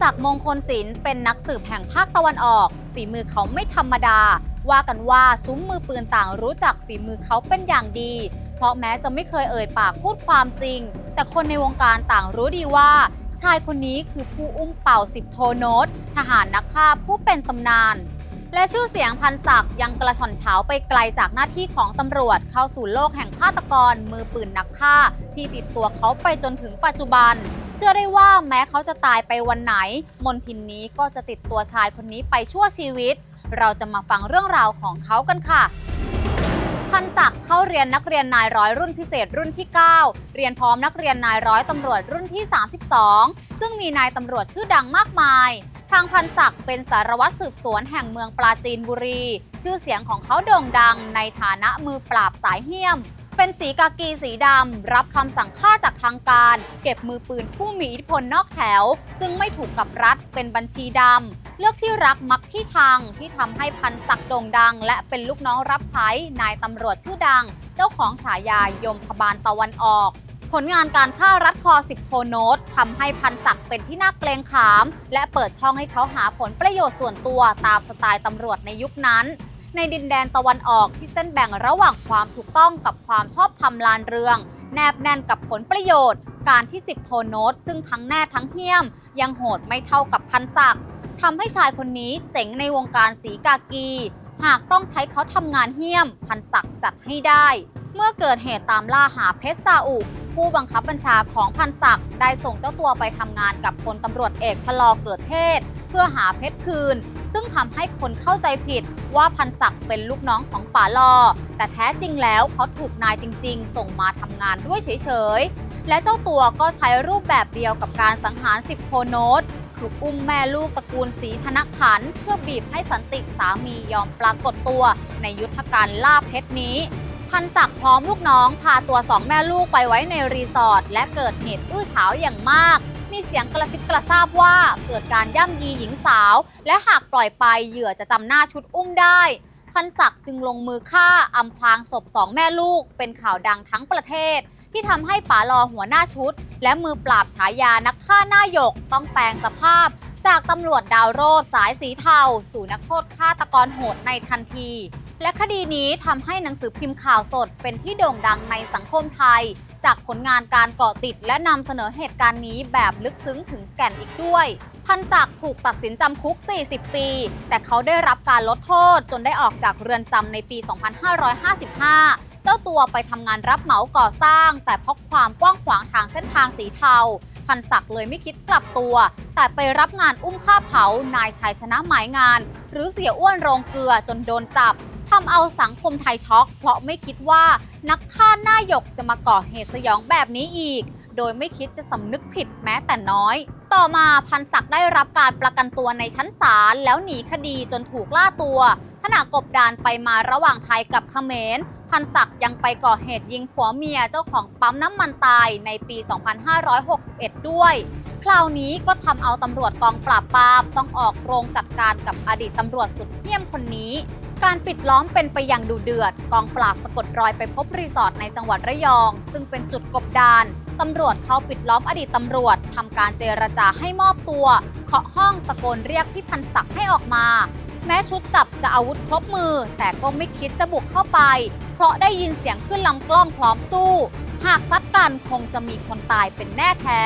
ศักดิ์มงคลศิลป์เป็นนักสืบแห่งภาคตะวันออก ฝีมือเขาไม่ธรรมดา ว่ากันว่าซุ้มมือปืนต่างรู้จักฝีมือเขาเป็นอย่างดี เพราะแม้จะไม่เคยเอ่ยปากพูดความจริง แต่คนในวงการต่างรู้ดีว่า ชายคนนี้คือผู้อุ้มเป่าสิบโทโนตทหารนักฆ่าผู้เป็นตำนาน และชื่อเสียงพันศักดิ์ยังกระชอนเฉาไปไกลจากหน้าที่ของตำรวจเข้าสู่โลกแห่งฆาตกร มือปืนนักฆ่า ที่ติดตัวเขาไปจนถึงปัจจุบัน เชื่อได้ว่าแม้เขาจะตายไปวันไหน มนทินนี้ก็จะติดตัวชายคนนี้ไปชั่วชีวิต เราจะมาฟังเรื่องราวของเขากันค่ะ พันศักดิ์เข้าเรียนนักเรียนนายร้อยรุ่นพิเศษรุ่นที่ 9 เรียนพร้อมนักเรียนนายร้อยตำรวจรุ่นที่ 32 ซึ่งมีนายตำรวจชื่อดังมากมาย ทางพันศักดิ์เป็นสารวัตรสืบสวนแห่งเมืองปราจีนบุรี ชื่อเสียงของเขาโด่งดังในฐานะมือปราบสายเหี้ยม เป็นสีกากีสีดำ รับคำสั่งฆ่าจากทางการ เก็บมือปืนผู้มีอิทธิพลนอกแถว ซึ่งไม่ถูกกับรัฐเป็นบัญชีดำ เลือกที่รักมักที่ชังที่ทำให้พันศักดิ์โด่งดัง และเป็นลูกน้องรับใช้นายตำรวจชื่อดัง เจ้าของฉายายมพบาลตะวันออก ผลงานการฆ่ารัดคอสิบโทโนตทำให้พันศักดิ์เป็นที่น่าเกรงขาม และเปิดช่องให้เขาหาผลประโยชน์ส่วนตัวตามสไตล์ตำรวจในยุคนั้น ในดินแดนตะวันออกที่เส้นแบ่งระหว่างความถูกต้องกับความชอบธรรมลานเรือง แนบแน่นกับผลประโยชน์ การที่สิบโทโนตซึ่งทั้งแน่ทั้งเหี้ยม ยังโหดไม่เท่ากับพันศักดิ์ทำให้ชายคนนี้เจ๋งในวงการสีกากี หากต้องใช้เขาทำงานเหี้ยม พันศักดิ์จัดให้ได้ เมื่อเกิดเหตุตามล่าหาเพชรซาอุ ผู้บังคับบัญชาของพันศักดิ์ได้ส่งเจ้าตัวไปทำงานกับพลตำรวจเอกชะลอเกิดเทศ เพื่อหาเพชรคืน ซึ่งทำให้คนเข้าใจผิดว่าพันศักดิ์เป็นลูกน้องของป๋าลอ แต่แท้จริงแล้วเขาถูกนายจริง ๆ ส่งมาทำงานด้วยเฉยๆ และเจ้าตัวก็ใช้รูปแบบเดียวกับการสังหารสิบโทโนตคืออุ้มแม่ลูกตระกูลศรีธนขัน เพื่อบีบให้สันติสามียอมปรากฏตัวในยุทธการล่าเพชรนี้ พันศักดิ์พร้อมลูกน้อง พาตัวสองแม่ลูกไปไว้ในรีสอร์ทและเกิดเหตุอื้อฉาวอย่างมาก มีเสียงกระซิบกระซาบว่าเกิดการย่ำยีหญิงสาว และหากปล่อยไปเหยื่อจะจำหน้าชุดอุ้มได้ พันศักดิ์จึงลงมือฆ่าอำพรางศพสองแม่ลูก เป็นข่าวดังทั้งประเทศ ที่ทำให้ป๋าลอหัวหน้าชุด และมือปราบฉายานักฆ่าหน้าหยกต้องแปลงสภาพ จากตำรวจดาวโรดสายสีเทาสู่นักโทษฆาตกรโหดในทันที และคดีนี้ทำให้หนังสือพิมพ์ข่าวสดเป็นที่โด่งดังในสังคมไทย จากผลงานการเกาะติดและนำเสนอเหตุการณ์นี้แบบลึกซึ้งถึงแก่นอีกด้วย พันศักดิ์ถูกตัดสินจำคุก 40 ปี แต่เขาได้รับการลดโทษจนได้ออกจากเรือนจำในปี 2555เจ้าตัวไปทำงานรับเหมาก่อสร้าง แต่เพราะความกว้างขวางทางเส้นทางสีเทา พันศักดิ์เลยไม่คิดกลับตัว แต่ไปรับงานอุ้มฆ่าเผานายชายชนะหมายงาน หรือเสียอ้วนโรงเกลือจนโดนจับ ทำเอาสังคมไทยช็อก เพราะไม่คิดว่านักฆ่าหน้าหยกจะมาก่อเหตุสยองแบบนี้อีก โดยไม่คิดจะสำนึกผิดแม้แต่น้อย ต่อมาพันศักดิ์ได้รับการประกันตัวในชั้นศาลแล้วหนีคดีจนถูกล่าตัวขณะกบดานไปมาระหว่างไทยกับเขมร พันศักดิ์ยังไปก่อเหตุยิงผัวเมียเจ้าของปั๊มน้ำมันตายในปี 2561 ด้วย คราวนี้ก็ทำเอาตำรวจกองปราบปรามต้องออกโรงจัดการกับอดีตตำรวจสุดเหี้ยมคนนี้ การปิดล้อมเป็นไปอย่างดุเดือด กองปราบสะกดรอยไปพบรีสอร์ทในจังหวัดระยอง ซึ่งเป็นจุดกบดานตำรวจเข้าปิดล้อมอดีตตำรวจทำการเจรจาให้มอบตัว เคาะห้องตะโกนเรียกพี่พันศักดิ์ให้ออกมา แม้ชุดจับจะอาวุธครบมือ แต่ก็ไม่คิดจะบุกเข้าไป เพราะได้ยินเสียงขึ้นลำกล้องพร้อมสู้ หากซัดกันคงจะมีคนตายเป็นแน่แท้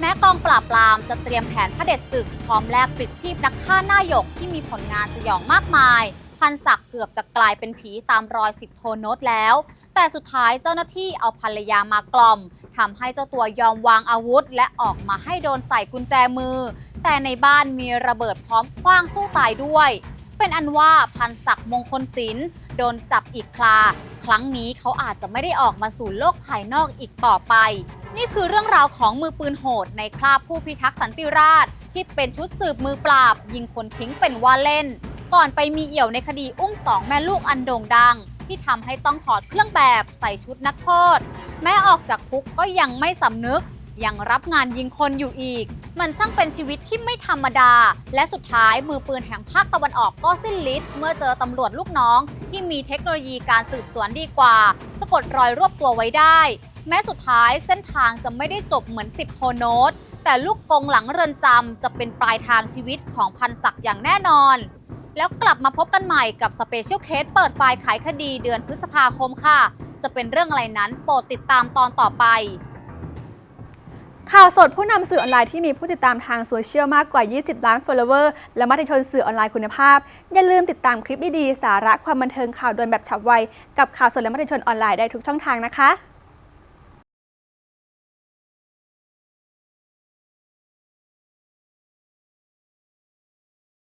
แม้กองปราบปรามจะเตรียมแผนพระเด็จศึกพร้อมแลกปลิดชีพนักฆ่าหน้าหยกที่มีผลงานสยองมากมาย พันศักดิ์เกือบจะกลายเป็นผีตามรอยสิบโทโนตแล้ว แต่สุดท้ายเจ้าหน้าที่เอาภรรยามากล่อมทำให้เจ้าตัวยอมวางอาวุธ และออกมาให้โดนใส่กุญแจมือ แต่ในบ้านมีระเบิดพร้อมคว้างสู้ตายด้วย เป็นอันว่าพันศักดิ์มงคลศิลป์โดนจับอีกคราครั้งนี้เขาอาจจะไม่ได้ออกมาสู่โลกภายนอกอีกต่อไป นี่คือเรื่องราวของมือปืนโหดในคราบผู้พิทักษ์สันติราษฎร์ที่เป็นชุดสืบมือปราบ ยิงคนทิ้งเป็นว่าเล่น ก่อนไปมีเอี่ยวในคดีอุ้มสองแม่ลูกอันโด่งดัง ที่ทำให้ต้องถอดเครื่องแบบใส่ชุดนักโทษ แม้ออกจากคุกก็ยังไม่สำนึก ยังรับงานยิงคนอยู่อีก มันช่างเป็นชีวิตที่ไม่ธรรมดา และสุดท้ายมือปืนแห่งภาคตะวันออกก็สิ้นฤทธิ์เมื่อเจอตำรวจลูกน้อง ที่มีเทคโนโลยีการสืบสวนดีกว่า สะกดรอยรวบตัวไว้ได้ แม้สุดท้ายเส้นทางจะไม่ได้จบเหมือน10โทโนตแต่ลูกกงหลังเรือนจำจะเป็นปลายทางชีวิตของพันศักดิ์อย่างแน่นอน แล้วกลับมาพบกันใหม่กับสเปเชียลเคสเปิดไฟล์ขายคดีเดือนพฤษภาคมค่ะ จะเป็นเรื่องอะไรนั้นโปรดติดตามตอนต่อไป ข่าวสดผู้นำสื่อออนไลน์ที่มีผู้ติดตามทางโซเชียลมากกว่า 20 ล้าน follower และมติชนสื่อออนไลน์คุณภาพ อย่าลืมติดตามคลิปดีๆสาระความบันเทิงข่าวด่วนแบบฉับไว กับข่าวสดและมติชนออนไลน์ได้ทุกช่องทางนะคะ